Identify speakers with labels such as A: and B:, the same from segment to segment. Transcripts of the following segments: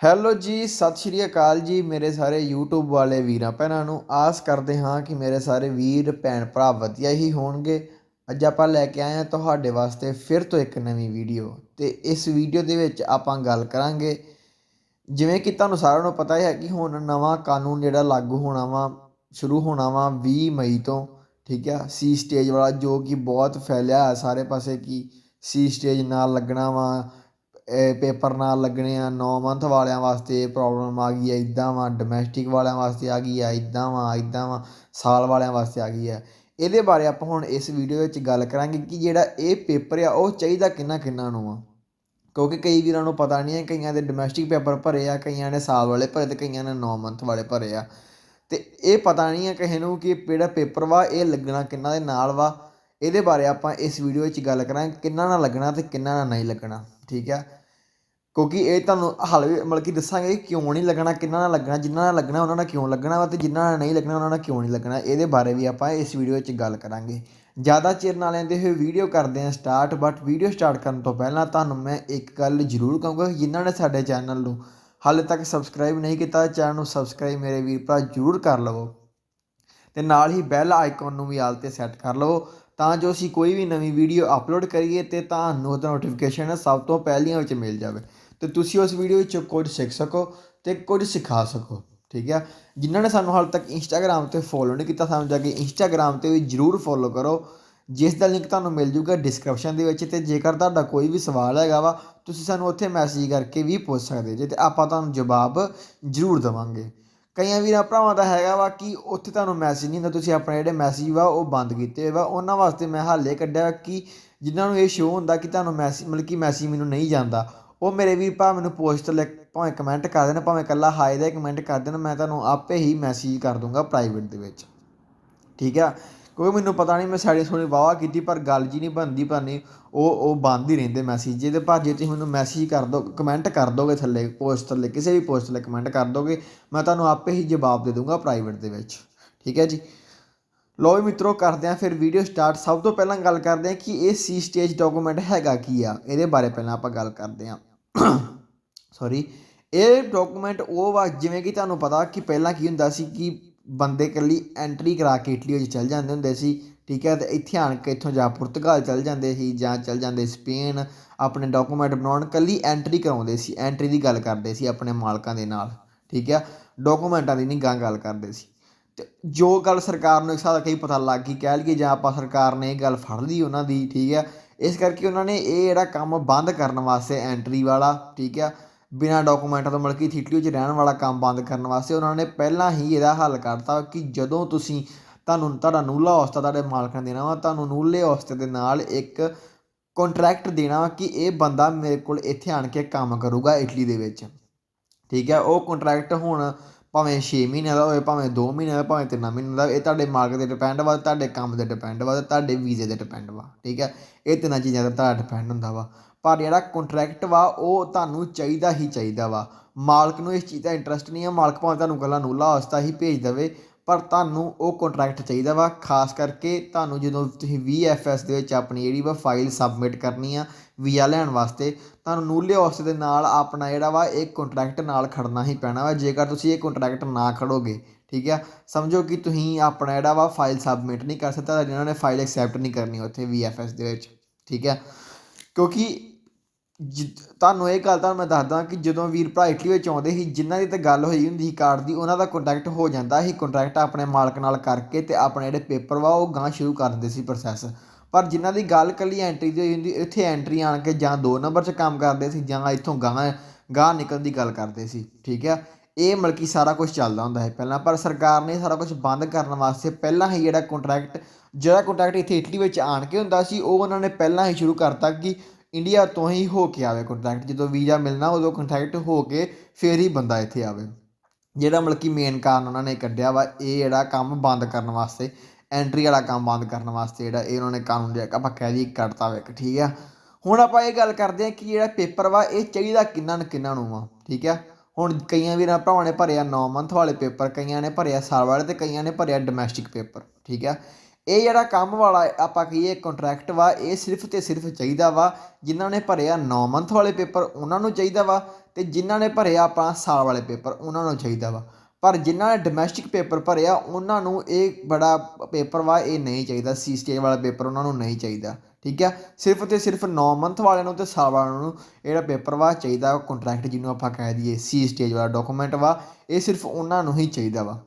A: Hello ਜੀ, ਸਤਿ ਸ਼੍ਰੀ ਅਕਾਲ ਜੀ ਮੇਰੇ ਸਾਰੇ YouTube ਵਾਲੇ ਵੀਰਾਂ ਭੈਣਾਂ ਨੂੰ। ਆਸ ਕਰਦੇ ਹਾਂ ਕਿ ਮੇਰੇ ਸਾਰੇ ਵੀਰ, ਭੈਣ ਭਰਾ ਵਧੀਆ ਹੀ ਹੋਣਗੇ। ਅੱਜ ਆਪਾਂ ਲੈ ਕੇ ਆਏ ਹਾਂ ਤੁਹਾਡੇ ਵਾਸਤੇ ਫਿਰ ਤੋਂ ਇੱਕ ਨਵੀਂ ਵੀਡੀਓ ਤੇ ਇਸ ਵੀਡੀਓ ਦੇ ਵਿੱਚ ਆਪਾਂ ਗੱਲ ਕਰਾਂਗੇ। ਜਿਵੇਂ ਕਿ ਤੁਹਾਨੂੰ ਸਾਰਿਆਂ ਨੂੰ ਪਤਾ ਹੀ ਹੈ ਕਿ ਹੁਣ ਨਵਾਂ ਕਾਨੂੰਨ ਜਿਹੜਾ ਲਾਗੂ ਹੋਣਾ ਵਾ, ਸ਼ੁਰੂ ਹੋਣਾ ਵਾ 20 ਮਈ ਤੋਂ, ਠੀਕ ਹੈ ਸੀ ਸਟੇਜ ਵਾਲਾ ਜੋ ਕਿ ਬਹੁਤ ਫੈਲਿਆ ਹੈ ਸਾਰੇ ਪਾਸੇ ਕਿ ਸੀ ਸਟੇਜ ਨਾਲ ਲੱਗਣਾ ਵਾ ਪੇਪਰ ਨਾਲ ਲੱਗਣੇ ਆ, ਨੌ ਮੰਥ ਵਾਲਿਆਂ ਵਾਸਤੇ ਪ੍ਰੋਬਲਮ ਆ ਗਈ ਹੈ ਇੱਦਾਂ ਵਾ ਡੋਮੈਸਟਿਕ ਵਾਲਿਆਂ ਵਾਸਤੇ ਆ ਗਈ ਆ ਇੱਦਾਂ ਵਾ ਇੱਦਾਂ ਵਾ, ਸਾਲ ਵਾਲਿਆਂ ਵਾਸਤੇ ਆ ਗਈ ਹੈ। ਇਹਦੇ ਬਾਰੇ ਆਪਾਂ ਹੁਣ ਇਸ ਵੀਡੀਓ ਵਿੱਚ ਗੱਲ ਕਰਾਂਗੇ ਕਿ ਜਿਹੜਾ ਇਹ ਪੇਪਰ ਆ, ਉਹ ਚਾਹੀਦਾ ਕਿੰਨਾ ਕਿੰਨਾ ਨੂੰ ਆ। ਕਿਉਂਕਿ ਕਈ ਵੀਰਾਂ ਨੂੰ ਪਤਾ ਨਹੀਂ ਹੈ, ਕਈਆਂ ਦੇ ਡੋਮੈਸਟਿਕ ਪੇਪਰ ਭਰੇ ਆ, ਕਈਆਂ ਨੇ ਸਾਲ ਵਾਲੇ ਭਰੇ ਤੇ ਕਈਆਂ ਨੇ 9 ਮੰਥ ਵਾਲੇ ਭਰੇ ਆ। ਤੇ ਇਹ ਪਤਾ ਨਹੀਂ ਹੈ ਕਿਸੇ ਨੂੰ ਕਿ ਜਿਹੜਾ ਪੇਪਰ ਵਾ, ਇਹ ਲੱਗਣਾ ਕਿੰਨਾ ਦੇ ਨਾਲ ਵਾ। ਇਹਦੇ ਬਾਰੇ ਆਪਾਂ ਇਸ ਵੀਡੀਓ ਵਿੱਚ ਗੱਲ ਕਰਾਂਗੇ, ਕਿੰਨਾ ਨਾਲ ਲੱਗਣਾ ਤੇ ਕਿੰਨਾ ਨਾਲ ਨਹੀਂ ਲੱਗਣਾ, ਠੀਕ ਆ? ਕਿਉਂਕਿ ਇਹ ਤੁਹਾਨੂੰ ਹਾਲੇ ਵੀ ਮਤਲਬ ਕਿ ਦੱਸਾਂਗੇ ਕਿ ਕਿਉਂ ਨਹੀਂ ਲੱਗਣਾ, ਕਿੰਨਾ ਨਾਲ ਲੱਗਣਾ ਜਿਨ੍ਹਾਂ ਨਾਲ ਲੱਗਣਾ ਉਹਨਾਂ ਨਾਲ ਕਿਉਂ ਲੱਗਣਾ ਵਾ ਤੇ ਜਿਨ੍ਹਾਂ ਨਾਲ ਨਹੀਂ ਲੱਗਣਾ ਉਹਨਾਂ ਨਾਲ ਕਿਉਂ ਨਹੀਂ ਲੱਗਣਾ। ਇਹਦੇ ਬਾਰੇ ਵੀ ਆਪਾਂ ਇਸ ਵੀਡੀਓ ਵਿੱਚ ਗੱਲ ਕਰਾਂਗੇ। ਜ਼ਿਆਦਾ ਚਿਰ ਨਾ ਲੈਂਦੇ ਹੋਏ ਵੀਡੀਓ ਕਰਦੇ ਹਾਂ ਸਟਾਰਟ ਬਟ ਵੀਡੀਓ ਸਟਾਰਟ ਕਰਨ ਤੋਂ ਪਹਿਲਾਂ ਤੁਹਾਨੂੰ ਮੈਂ ਇੱਕ ਗੱਲ ਜ਼ਰੂਰ ਕਹੂੰਗਾ ਜਿਨ੍ਹਾਂ ਨੇ ਸਾਡੇ ਚੈਨਲ ਨੂੰ ਹਾਲੇ ਤੱਕ ਸਬਸਕ੍ਰਾਈਬ ਨਹੀਂ ਕੀਤਾ ਚੈਨਲ ਨੂੰ ਸਬਸਕ੍ਰਾਈਬ ਮੇਰੇ ਵੀਰ ਭਰਾ ਜ਼ਰੂਰ ਕਰ ਲਵੋ ਤੇ ਨਾਲ ਹੀ ਬੈਲ ਆਈਕਨ ਨੂੰ ਵੀ ਆਲ ਤੇ ਸੈੱਟ ਕਰ ਲਵੋ ਤਾਂ ਜੋ ਅਸੀਂ ਕੋਈ ਵੀ ਨਵੀਂ ਵੀਡੀਓ ਅਪਲੋਡ ਕਰੀਏ ਤੇ ਤੁਹਾਨੂੰ ਉਹਦਾ ਨੋਟੀਫਿਕੇਸ਼ਨ ਸਭ ਤੋਂ ਪਹਿਲੀਆਂ ਵਿੱਚ ਮਿਲ ਜਾਵੇ। ਅਤੇ ਤੁਸੀਂ ਉਸ ਵੀਡੀਓ ਵਿੱਚੋਂ ਕੁਝ ਸਿੱਖ ਸਕੋ ਅਤੇ ਕੁਝ ਸਿਖਾ ਸਕੋ, ਠੀਕ ਆ? ਜਿਨ੍ਹਾਂ ਨੇ ਸਾਨੂੰ ਹਾਲ ਤੱਕ ਇੰਸਟਾਗ੍ਰam ਤੇ ਫੋਲੋ ਨਹੀਂ ਕੀਤਾ, ਸਾਨੂੰ ਜਾ ਕੇ ਇੰਸਟਾਗ੍ਰam ਤੇ ਵੀ ਜਰੂਰ ਫੋਲੋ ਕਰੋ। ਜਿਸ ਦਾ ਲਿੰਕ ਤੁਹਾਨੂੰ ਮਿਲ ਜੂਗਾ ਡਿਸਕ੍ਰਿਪਸ਼ਨ ਦੇ ਵਿੱਚ ਤੇ ਜੇਕਰ ਤੁਹਾਡਾ ਕੋਈ ਵੀ ਸਵਾਲ ਹੈਗਾ ਵਾ, ਤੁਸੀਂ ਸਾਨੂੰ ਉੱਥੇ ਮੈਸੇਜ ਕਰਕੇ ਵੀ ਪੁੱਛ ਸਕਦੇ ਜੇ ਤੇ ਆਪਾਂ ਤੁਹਾਨੂੰ ਜਵਾਬ ਜਰੂਰ ਦੇਵਾਂਗੇ। ਕਈਆਂ ਵੀਰਾਂ ਭਰਾਵਾਂ ਦਾ ਹੈਗਾ ਵਾ ਕਿ ਉੱਥੇ ਤੁਹਾਨੂੰ ਮੈਸੇਜ ਨਹੀਂ ਹੁੰਦਾ ਤੁਸੀਂ ਆਪਣੇ ਜਿਹੜੇ ਮੈਸੇਜ ਵਾ ਉਹ ਬੰਦ ਕੀਤੇ ਹੋਏ ਵਾ। ਉਹਨਾਂ ਵਾਸਤੇ ਮੈਂ ਹਾਲੇ ਕੱਢਿਆ ਕਿ ਜਿਨ੍ਹਾਂ ਨੂੰ ਇਹ ਸ਼ੋਅ ਹੁੰਦਾ ਕਿ ਤੁਹਾਨੂੰ ਮੈਸੇਜ ਮਤਲਬ ਕਿ ਮੈਸੇਜ ਮੈਨੂੰ ਨਹੀਂ ਜਾਂਦਾ ਉਹ ਮੇਰੇ ਵੀਰ ਭਰਾ ਮੈਨੂੰ ਪੋਸਟ ਲੈ ਭਾਵੇਂ ਕਮੈਂਟ ਕਰ ਦੇਣ, ਭਾਵੇਂ ਇਕੱਲਾ ਹਾਈ ਦਾ ਕਮੈਂਟ ਕਰ ਦੇਣ, ਮੈਂ ਤੁਹਾਨੂੰ ਆਪੇ ਹੀ ਮੈਸੇਜ ਕਰ ਦੂੰਗਾ ਪ੍ਰਾਈਵੇਟ ਦੇ ਵਿੱਚ। ਠੀਕ ਆ? ਕਿਉਂਕਿ ਮੈਨੂੰ ਪਤਾ ਨਹੀਂ ਮੈਂ ਸਾਡੀ ਸੋਣੀ ਵਾਵਾ ਕੀਤੀ, ਪਰ ਗੱਲ ਜੀ ਨਹੀਂ ਬਣਦੀ ਪਾਣੀ ਉਹ ਉਹ ਬੰਦ ਹੀ ਰਹਿੰਦੇ ਮੈਸੇਜ ਜੇ ਤੇ ਜੇ ਤੁਸੀਂ ਮੈਨੂੰ ਮੈਸੇਜ ਕਰ ਦੋ ਕਮੈਂਟ ਕਰ ਦੋਗੇ ਥੱਲੇ ਪੋਸਟ ਥੱਲੇ, ਕਿਸੇ ਵੀ ਪੋਸਟ ਥੱਲੇ ਕਮੈਂਟ ਕਰ ਦੋਗੇ, ਮੈਂ ਤੁਹਾਨੂੰ ਆਪੇ ਹੀ ਜਵਾਬ ਦੇ ਦੂੰਗਾ ਪ੍ਰਾਈਵੇਟ ਦੇ ਵਿੱਚ। ਠੀਕ ਹੈ ਜੀ? ਲੋ ਵੀ ਮਿੱਤਰੋ, ਕਰਦੇ ਆ ਫਿਰ ਵੀਡੀਓ ਸਟਾਰਟ ਸਭ ਤੋਂ ਪਹਿਲਾਂ ਗੱਲ ਕਰਦੇ ਆ ਕਿ ਇਹ ਸੀ ਸਟੇਜ ਡਾਕੂਮੈਂਟ ਹੈਗਾ ਕੀ ਆ? ਇਹਦੇ ਬਾਰੇ ਪਹਿਲਾਂ ਆਪਾਂ ਗੱਲ ਕਰਦੇ ਆ ਸੌਰੀ ਇਹ ਡਾਕੂਮੈਂਟ ਉਹ ਵਾ, ਜਿਵੇਂ ਕਿ ਤੁਹਾਨੂੰ ਪਤਾ ਕਿ ਪਹਿਲਾਂ ਕੀ ਹੁੰਦਾ ਸੀ ਕਿ ਬੰਦੇ ਇਕੱਲੀ ਐਂਟਰੀ ਕਰਾ ਕੇ ਇਟਲੀ ਵਿੱਚ ਚੱਲ ਜਾਂਦੇ ਹੁੰਦੇ ਸੀ, ਠੀਕ ਹੈ? ਤੇ ਇੱਥੇ ਆਣ ਕੇ ਇੱਥੋਂ ਜਾ ਪੁਰਤਗਾਲ ਚੱਲ ਜਾਂਦੇ ਸੀ ਜਾਂ ਚੱਲ ਜਾਂਦੇ ਸਪੇਨ, ਆਪਣੇ ਡਾਕੂਮੈਂਟ ਬਣਾਉਣ ਕੱਲੀ ਐਂਟਰੀ ਕਰਾਉਂਦੇ ਸੀ। ਐਂਟਰੀ ਦੀ ਗੱਲ ਕਰਦੇ ਸੀ ਆਪਣੇ ਮਾਲਕਾਂ ਦੇ ਨਾਲ, ਠੀਕ ਹੈ? ਡਾਕੂਮੈਂਟਾਂ ਦੀ ਨਹੀਂ ਗੱਲ ਕਰਦੇ ਸੀ। ਜੋ ਗੱਲ ਸਰਕਾਰ ਨੂੰ ਇੱਕ ਹਿਸਾਬ ਦਾ ਕਈ ਪਤਾ ਲੱਗ ਗਈ, ਕਹਿ ਲਈਏ ਜਾਂ ਆਪਾਂ ਸਰਕਾਰ ਨੇ ਇਹ ਗੱਲ ਫੜ ਲਈ ਉਹਨਾਂ ਦੀ, ਠੀਕ ਹੈ। ਇਸ ਕਰਕੇ ਉਹਨਾਂ ਨੇ ਇਹ ਜਿਹੜਾ ਕੰਮ ਬੰਦ ਕਰਨ ਵਾਸਤੇ ਐਂਟਰੀ ਵਾਲਾ, ਠੀਕ ਹੈ, ਬਿਨਾਂ ਡਾਕੂਮੈਂਟਾਂ ਤੋਂ ਮਤਲਬ ਕਿ ਥਿਟਲੀ ਵਿੱਚ ਰਹਿਣ ਵਾਲਾ ਕੰਮ ਬੰਦ ਕਰਨ ਵਾਸਤੇ ਉਹਨਾਂ ਨੇ ਪਹਿਲਾਂ ਹੀ ਇਹਦਾ ਹੱਲ ਕਰਤਾ ਕਿ ਜਦੋਂ ਤੁਸੀਂ ਤੁਹਾਨੂੰ, ਤੁਹਾਡਾ ਨੂਲਾ ਔਸਤਾ ਤੁਹਾਡੇ ਮਾਲਕ ਨੇ ਦੇਣਾ ਵਾ, ਤੁਹਾਨੂੰ ਨੂਲੇ ਔਸਤੇ ਦੇ ਨਾਲ ਇੱਕ ਕੰਟਰੈਕਟ ਦੇਣਾ ਵਾ ਕਿ ਇਹ ਬੰਦਾ ਮੇਰੇ ਕੋਲ ਇੱਥੇ ਆਣ ਕੇ ਕੰਮ ਕਰੂਗਾ ਇਟਲੀ ਦੇ ਵਿੱਚ। ਠੀਕ ਹੈ, ਉਹ ਕੰਟਰੈਕਟ ਹੁਣ ਭਾਵੇਂ 6 ਮਹੀਨਿਆਂ ਦਾ ਹੋਵੇ, ਭਾਵੇਂ 2 ਮਹੀਨਿਆਂ ਦਾ, ਭਾਵੇਂ 3 ਮਹੀਨਿਆਂ ਦਾ, ਇਹ ਤੁਹਾਡੇ ਮਾਲਕ ਤੇ ਡਿਪੈਂਡ ਵਾ, ਤੁਹਾਡੇ ਕੰਮ ਤੇ ਡਿਪੈਂਡ ਵਾ ਤੁਹਾਡੇ ਵੀਜ਼ੇ ਤੇ ਡਿਪੈਂਡ ਵਾ, ਠੀਕ ਹੈ? ਇਹ ਤਿੰਨਾਂ ਚੀਜ਼ਾਂ ਤੇ ਤੁਹਾਡਾ ਡਿਪੈਂਡ ਹੁੰਦਾ ਵਾ। ਪਰ ਜਿਹੜਾ ਕੰਟਰੈਕਟ ਵਾ, ਉਹ ਤੁਹਾਨੂੰ ਚਾਹੀਦਾ ਹੀ ਚਾਹੀਦਾ ਵਾ। ਮਾਲਕ ਨੂੰ ਇਸ ਚੀਜ਼ ਦਾ ਇੰਟਰਸਟ ਨਹੀਂ ਹੈ ਮਾਲਕ ਭਾਵੇਂ ਤੁਹਾਨੂੰ ਗੱਲਾਂ ਨੂਲਾ ਹਸਤਾ ਹੀ ਭੇਜ ਦੇਵੇ, ਪਰ ਤੁਹਾਨੂੰ ਉਹ ਕੰਟਰੈਕਟ ਚਾਹੀਦਾ ਵਾ। ਖਾਸ ਕਰਕੇ ਤੁਹਾਨੂੰ ਜਦੋਂ ਤੁਸੀਂ VFS ਦੇ ਵਿੱਚ ਆਪਣੀ ਜਿਹੜੀ ਵਾ ਫਾਈਲ ਸਬਮਿਟ ਕਰਨੀ ਆ ਵੀਜ਼ਾ ਲੈਣ ਵਾਸਤੇ, ਤੁਹਾਨੂੰ ਨੂਲੇ ਹੌਸਤੇ ਦੇ ਨਾਲ ਆਪਣਾ ਜਿਹੜਾ ਵਾ, ਇਹ ਕੰਟਰੈਕਟ ਨਾਲ ਖੜਨਾ ਹੀ ਪੈਣਾ ਵਾ, ਜੇਕਰ ਤੁਸੀਂ ਇਹ ਕੰਟਰੈਕਟ ਨਾ ਖੜੋਗੇ, ਠੀਕ ਆ? ਸਮਝੋ ਕਿ ਤੁਸੀਂ ਆਪਣਾ ਜਿਹੜਾ ਵਾ ਫਾਈਲ ਸਬਮਿਟ ਨਹੀਂ ਕਰ ਸਕਦਾ, ਜਿਨ੍ਹਾਂ ਨੇ ਫਾਈਲ ਐਕਸੈਪਟ ਨਹੀਂ ਕਰਨੀ ਉੱਥੇ VFS ਦੇ ਵਿੱਚ, ਠੀਕ ਹੈ ਕਿਉਂਕਿ ਤੁਹਾਨੂੰ ਇਹ ਗੱਲ ਤਾਂ ਮੈਂ ਦੱਸਦਾ ਕਿ ਜਦੋਂ ਵੀਰ ਭਰਾ ਇਟਲੀ ਵਿੱਚ ਆਉਂਦੇ ਸੀ, ਜਿਨ੍ਹਾਂ ਦੀ ਤਾਂ ਗੱਲ ਹੋਈ ਹੁੰਦੀ ਸੀ ਕਾਰਡ ਦੀ, ਉਹਨਾਂ ਦਾ ਕੰਟੈਕਟ ਹੋ ਜਾਂਦਾ ਸੀ ਕੰਟਰੈਕਟ ਆਪਣੇ ਮਾਲਕ ਨਾਲ ਕਰਕੇ ਤੇ ਆਪਣੇ ਜਿਹੜੇ ਪੇਪਰ ਵਾ, ਉਹ ਗਾਂ ਸ਼ੁਰੂ ਕਰ ਦਿੰਦੇ ਸੀ ਪ੍ਰੋਸੈਸ ਪਰ ਜਿਨ੍ਹਾਂ ਦੀ ਗੱਲ ਇਕੱਲੀ ਐਂਟਰੀ ਦੀ ਹੋਈ ਹੁੰਦੀ, ਇੱਥੇ ਐਂਟਰੀ ਆਣ ਕੇ ਜਾਂ ਦੋ ਨੰਬਰ 'ਚ ਕੰਮ ਕਰਦੇ ਸੀ ਜਾਂ ਇੱਥੋਂ ਗਾਂ ਗਾਹ ਨਿਕਲਣ ਦੀ ਗੱਲ ਕਰਦੇ ਸੀ, ਠੀਕ ਆ? ਇਹ ਮਤਲਬ ਕਿ ਸਾਰਾ ਕੁਝ ਚੱਲਦਾ ਹੁੰਦਾ ਹੈ ਪਹਿਲਾਂ, ਪਰ ਸਰਕਾਰ ਨੇ ਸਾਰਾ ਕੁਝ ਬੰਦ ਕਰਨ ਵਾਸਤੇ ਪਹਿਲਾਂ ਹੀ ਜਿਹੜਾ ਕੰਟਰੈਕਟ ਜਿਹੜਾ ਕੰਟਰੈਕਟ ਇੱਥੇ ਇਟਲੀ ਵਿੱਚ ਆਣ ਕੇ ਹੁੰਦਾ ਸੀ, ਉਹ ਉਹਨਾਂ ਨੇ ਪਹਿਲਾਂ ਹੀ ਸ਼ੁਰੂ ਕਰਤਾ ਕਿ ਇੰਡੀਆ ਤੋਂ ਹੀ ਹੋ ਕੇ ਆਵੇ ਕੰਟਰੈਕਟ ਜਦੋਂ ਵੀਜ਼ਾ ਮਿਲਣਾ ਉਦੋਂ ਕੰਟਰੈਕਟ ਹੋ ਕੇ ਫੇਰ ਹੀ ਬੰਦਾ ਇੱਥੇ ਆਵੇ। ਜਿਹੜਾ ਮਤਲਬ ਕਿ ਮੇਨ ਕਾਰਨ ਉਹਨਾਂ ਨੇ ਕੱਢਿਆ ਵਾ, ਇਹ ਜਿਹੜਾ ਕੰਮ ਬੰਦ ਕਰਨ ਵਾਸਤੇ ਐਂਟਰੀ ਵਾਲਾ ਕੰਮ ਬੰਦ ਕਰਨ ਵਾਸਤੇ ਜਿਹੜਾ ਇਹ ਉਹਨਾਂ ਨੇ ਕਾਨੂੰਨ ਜਿਹੜਾ ਆਪਾਂ ਕਹਿ ਦਈਏ ਕੱਢਤਾ ਵਾ ਇੱਕ, ਠੀਕ ਆ? ਹੁਣ ਆਪਾਂ ਇਹ ਗੱਲ ਕਰਦੇ ਹਾਂ ਕਿ ਜਿਹੜਾ ਪੇਪਰ ਵਾ, ਇਹ ਚਾਹੀਦਾ ਕਿੰਨਾਂ ਨੂੰ ਕਿੰਨਾਂ ਨੂੰ ਵਾ, ਠੀਕ ਆ? ਹੁਣ ਕਈਆਂ ਵੀਰਾਂ ਭਰਾਵਾਂ ਨੇ ਭਰਿਆ 9 ਮੰਥ ਵਾਲੇ ਪੇਪਰ, ਕਈਆਂ ਨੇ ਭਰਿਆ ਸਾਲ ਵਾਲੇ ਤੇ ਕਈਆਂ ਨੇ ਭਰਿਆ ਡੋਮੈਸਟਿਕ ਪੇਪਰ, ਠੀਕ ਆ? ਇਹ ਜਿਹੜਾ ਕੰਮ ਵਾਲਾ ਆਪਾਂ ਕਹੀਏ ਕੰਟਰੈਕਟ ਵਾ, ਇਹ ਸਿਰਫ ਤੇ ਸਿਰਫ ਚਾਹੀਦਾ ਵਾ, ਜਿਨ੍ਹਾਂ ਨੇ ਭਰਿਆ 9 ਮੰਥ ਵਾਲੇ ਪੇਪਰ, ਉਹਨਾਂ ਨੂੰ ਚਾਹੀਦਾ ਵਾ ਤੇ ਜਿਨ੍ਹਾਂ ਨੇ ਭਰਿਆ ਆਪਾਂ ਸਾਲ ਵਾਲੇ ਪੇਪਰ, ਉਹਨਾਂ ਨੂੰ ਚਾਹੀਦਾ ਵਾ। ਪਰ ਜਿਨ੍ਹਾਂ ਨੇ ਡੋਮੈਸਟਿਕ ਪੇਪਰ ਭਰਿਆ, ਉਹਨਾਂ ਨੂੰ ਇਹ ਬੜਾ ਪੇਪਰ ਵਾ, ਇਹ ਨਹੀਂ ਚਾਹੀਦਾ। ਸੀ ਸਟੇਜ ਵਾਲਾ ਪੇਪਰ ਉਹਨਾਂ ਨੂੰ ਨਹੀਂ ਚਾਹੀਦਾ, ਠੀਕ ਹੈ ਸਿਰਫ ਤੇ ਸਿਰਫ 9 ਮੰਥ ਵਾਲਿਆਂ ਨੂੰ ਤੇ ਸਾਲ ਵਾਲਿਆਂ ਨੂੰ ਇਹ ਜਿਹੜਾ ਪੇਪਰ ਵਾ, ਚਾਹੀਦਾ ਕੰਟਰੈਕਟ ਜਿਹਨੂੰ ਆਪਾਂ ਕਹਿ ਦਈਏ ਸੀ ਸਟੇਜ ਵਾਲਾ ਡਾਕੂਮੈਂਟ ਵਾ, ਇਹ ਸਿਰਫ ਉਹਨਾਂ ਨੂੰ ਹੀ ਚਾਹੀਦਾ ਵਾ।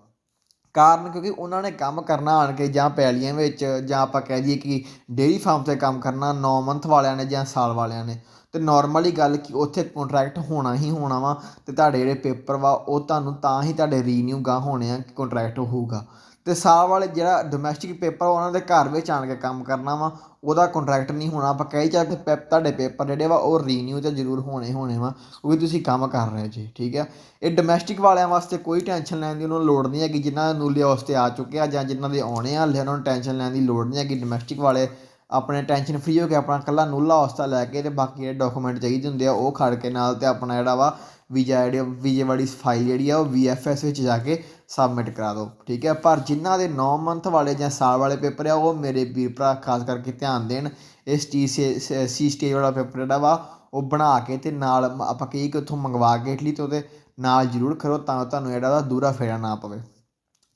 A: ਕਾਰਨ ਕਿਉਂਕਿ ਉਹਨਾਂ ਨੇ ਕੰਮ ਕਰਨਾ ਆਣ ਕੇ ਜਾਂ ਪੈਲੀਆਂ ਵਿੱਚ ਜਾਂ ਆਪਾਂ ਕਹਿ ਦਈਏ ਕਿ ਡੇਅਰੀ ਫਾਰਮ ਤੇ ਕੰਮ ਕਰਨਾ 9 ਮੰਥ ਵਾਲਿਆਂ ਨੇ ਜਾਂ ਸਾਲ ਵਾਲਿਆਂ ਨੇ ਅਤੇ ਨੋਰਮਲੀ ਗੱਲ ਕਿ ਉੱਥੇ ਕੰਟਰੈਕਟ ਹੋਣਾ ਹੀ ਹੋਣਾ ਵਾ ਅਤੇ ਤੁਹਾਡੇ ਜਿਹੜੇ ਪੇਪਰ ਵਾ ਉਹ ਤੁਹਾਨੂੰ ਤਾਂ ਹੀ ਤੁਹਾਡੇ ਰੀਨਿਊ ਗਾ ਹੋਣੇ ਆ ਕਿ ਕੰਟਰੈਕਟ ਹੋਊਗਾ। ਤੇ ਸਾਲ ਵਾਲੇ ਜਿਹੜਾ ਡੋਮੈਸਟਿਕ ਪੇਪਰ ਉਹਨਾਂ ਦੇ ਘਰ ਵਿੱਚ ਆਣ ਕੇ ਕੰਮ ਕਰਨਾ ਵਾ, ਉਹਦਾ ਕੰਟਰੈਕਟ ਨਹੀਂ ਹੋਣਾ, ਆਪਾਂ ਕਹੀ ਚੱਲ ਕਿ ਪੈ- ਤੁਹਾਡੇ ਪੇਪਰ ਜਿਹੜੇ ਵਾ, ਉਹ ਰੀਨਿਊ ਤੇ ਜ਼ਰੂਰ ਹੋਣੇ ਹੋਣੇ ਵਾ, ਕਿਉਂਕਿ ਤੁਸੀਂ ਕੰਮ ਕਰ ਰਹੇ ਜੀ, ਠੀਕ ਹੈ ਇਹ ਡੋਮੈਸਟਿਕ ਵਾਲਿਆਂ ਵਾਸਤੇ ਕੋਈ ਟੈਨਸ਼ਨ ਲੈਣ ਦੀ ਉਹਨਾਂ ਨੂੰ ਲੋੜ ਨਹੀਂ ਹੈਗੀ, ਜਿਨ੍ਹਾਂ ਨੂੰ ਲਿਆਉਸ ਤੇ ਆ ਚੁੱਕੇ ਆ ਜਾਂ ਜਿਨ੍ਹਾਂ ਦੇ ਆਉਣੇ ਆ, ਹਲੇ ਉਹਨਾਂ ਨੂੰ ਟੈਨਸ਼ਨ ਲੈਣ ਦੀ ਲੋੜ ਨਹੀਂ ਹੈਗੀ ਡੋਮੈਸਟਿਕ ਵਾਲੇ ਆਪਣੇ ਟੈਨਸ਼ਨ ਫ੍ਰੀ ਹੋ ਕੇ ਆਪਣਾ ਕੱਲਾ ਨੂਲਾ ਹੌਸਤਾ ਲੈ ਕੇ ਤੇ ਬਾਕੀ ਜਿਹੜੇ ਡਾਕੂਮੈਂਟ ਚਾਹੀਦੇ ਹੁੰਦੇ ਆ, ਉਹ ਖੜ ਕੇ ਨਾਲ ਤੇ ਆਪਣਾ ਜਿਹੜਾ ਵਾ ਵੀਜ਼ਾ ਜਿਹੜੀ ਵੀਜ਼ੇ ਵਾਲੀ ਫਾਈਲ ਜਿਹੜੀ ਆ, ਉਹ VFS ਵਿੱਚ ਜਾ ਕੇ ਸਬਮਿਟ ਕਰਾ ਦਿਓ, ਠੀਕ ਹੈ? ਪਰ ਜਿਨ੍ਹਾਂ ਦੇ 9 ਮੰਥ ਵਾਲੇ ਜਾਂ ਸਾਲ ਵਾਲੇ ਪੇਪਰ ਆ, ਉਹ ਮੇਰੇ ਵੀਰ ਭਰਾ ਖਾਸ ਕਰਕੇ ਧਿਆਨ ਦੇਣ, ਇਸ ਟੀ ਸੀ ਸਟੇਜ ਵਾਲਾ ਪੇਪਰ ਜਿਹੜਾ ਵਾ, ਉਹ ਬਣਾ ਕੇ ਤੇ ਨਾਲ ਆਪਾਂ ਕਹੀ ਕਿ ਉੱਥੋਂ ਮੰਗਵਾ ਕੇ ਇਟਲੀ ਤੋਂ ਉਹਦੇ ਨਾਲ ਜ਼ਰੂਰ ਕਰੋ ਤਾਂ ਤੁਹਾਨੂੰ ਜਿਹੜਾ ਵਾ ਦੂਰਾ ਫੇਰਾ ਨਾ ਪਵੇ।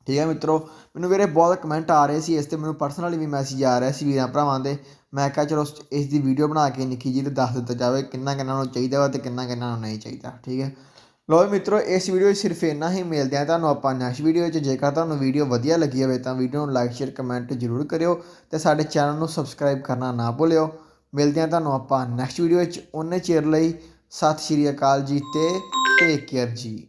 A: ਠੀਕ ਹੈ ਮਿੱਤਰੋ? ਮੈਨੂੰ ਵੀਰੇ ਬਹੁਤ ਕਮੈਂਟ ਆ ਰਹੇ ਸੀ, ਇਸ ਤੇ ਮੈਨੂੰ ਪਰਸਨਲੀ ਵੀ ਮੈਸੇਜ ਆ ਰਿਹਾ ਸੀ ਵੀਰਾਂ ਭਰਾਵਾਂ ਦੇ। ਮੈਂ ਕਿਹਾ ਚਲੋ ਇਸ- ਦੀ ਵੀਡੀਓ ਬਣਾ ਕੇ ਨਿੱਕੀ ਜੀ ਤੇ ਦੱਸ ਦਿੱਤਾ ਜਾਵੇ ਕਿੰਨਾ ਕਿੰਨਾ ਨੂੰ ਚਾਹੀਦਾ ਵਾ ਤੇ ਕਿੰਨਾ ਕਿੰਨਾ ਨੂੰ ਨਹੀਂ ਚਾਹੀਦਾ, ਠੀਕ ਹੈ? ਲੋ ਮਿੱਤਰੋ, ਇਸ ਵੀਡੀਓ 'ਚ ਸਿਰਫ ਇੰਨਾ ਹੀ, ਮਿਲਦੇ ਆ ਤੁਹਾਨੂੰ ਆਪਾਂ ਨੈਕਸਟ ਵੀਡੀਓ 'ਚ ਜੇਕਰ ਤੁਹਾਨੂੰ ਵੀਡੀਓ ਵਧੀਆ ਲੱਗੀ ਹੋਵੇ ਤਾਂ ਵੀਡੀਓ ਨੂੰ ਲਾਈਕ ਸ਼ੇਅਰ ਕਮੈਂਟ ਜ਼ਰੂਰ ਕਰਿਓ ਤੇ ਸਾਡੇ ਚੈਨਲ ਨੂੰ ਸਬਸਕ੍ਰਾਈਬ ਕਰਨਾ ਨਾ ਭੁੱਲਿਓ। ਮਿਲਦੇ ਆ ਤੁਹਾਨੂੰ ਆਪਾਂ ਨੈਕਸਟ ਵੀਡੀਓ 'ਚ ਉਹਨੇ ਚਿਰ ਲਈ ਸਤਿ ਸ਼੍ਰੀ ਅਕਾਲ ਜੀ ਤੇ ਟੇਕ ਕੇਅਰ ਜੀ।